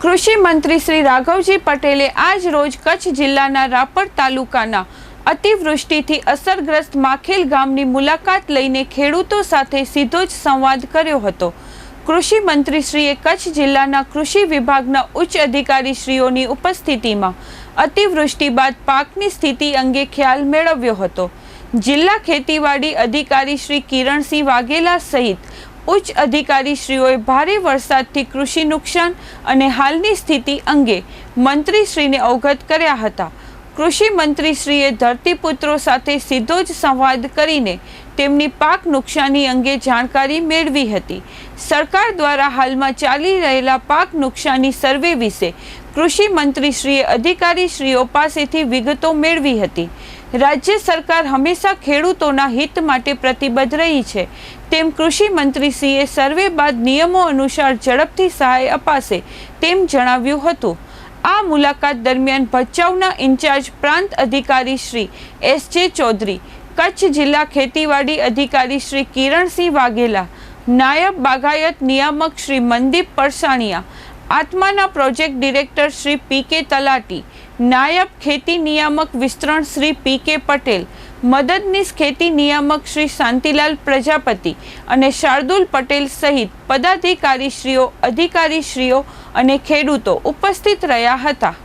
કૃષિ મંત્રી શ્રી રાઘવજી પટેલે આજ રોજ કચ્છ જિલ્લાના રાપર તાલુકાના અતિવૃષ્ટિથી અસરગ્રસ્ત માખેલ ગામની મુલાકાત લઈને ખેડૂતો સાથે સીધો જ સંવાદ કર્યો હતો. કૃષિ મંત્રીશ્રીએ કચ્છ જિલ્લાના કૃષિ વિભાગના ઉચ્ચ અધિકારીશ્રીઓની ઉપસ્થિતિમાં અતિવૃષ્ટિ બાદ પાકની સ્થિતિ અંગે ખ્યાલ મેળવ્યો હતો. જિલ્લા ખેતીવાડી અધિકારી શ્રી કિરણસિંહ વાઘેલા સહિત ઉચ્ચ અધિકારીશ્રીઓએ ભારે વરસાદથી કૃષિ નુકસાન અને હાલની સ્થિતિ અંગે મંત્રીશ્રીને અવગત કર્યા હતા. કૃષિ મંત્રીશ્રીએ ધરતીપુત્રો સાથે સીધો જ સંવાદ કરીને તેમની પાક નુકસાની અંગે જાણકારી મેળવી હતી. સરકાર દ્વારા હાલમાં ચાલી રહેલા પાક નુકસાની સર્વે વિશે કૃષિ મંત્રીશ્રીએ અધિકારીશ્રીઓ પાસેથી વિગતો મેળવી હતી. રાજ્ય સરકાર હંમેશા ખેડૂતોના હિત માટે પ્રતિબદ્ધ રહી છે. તેમ કૃષિ મંત્રીશ્રીએ સર્વે બાદ નિયમો અનુસાર ઝડપથી સહાય અપાશે તેમ જણાવ્યું હતું. આ મુલાકાત દરમિયાન ભચાઉના ઇન્ચાર્જ પ્રાંત અધિકારી શ્રી એસ જે ચૌધરી, કચ્છ જિલ્લા ખેતીવાડી અધિકારી શ્રી કિરણસિંહ વાઘેલા, નાયબ બાગાયત નિયામક શ્રી મનદીપ પરસાણીયા આત્માના પ્રોજેક્ટ ડિરેક્ટર શ્રી પી કે તલાટી, નાયબ ખેતી નિયામક વિસ્તરણ શ્રી પી કે પટેલ, મદદનીશ ખેતી નિયામક શ્રી શાંતિલાલ પ્રજાપતિ અને શાર્દુલ પટેલ સહિત પદાધિકારીશ્રીઓ, અધિકારીશ્રીઓ અને ખેડૂતો ઉપસ્થિત રહ્યા હતા.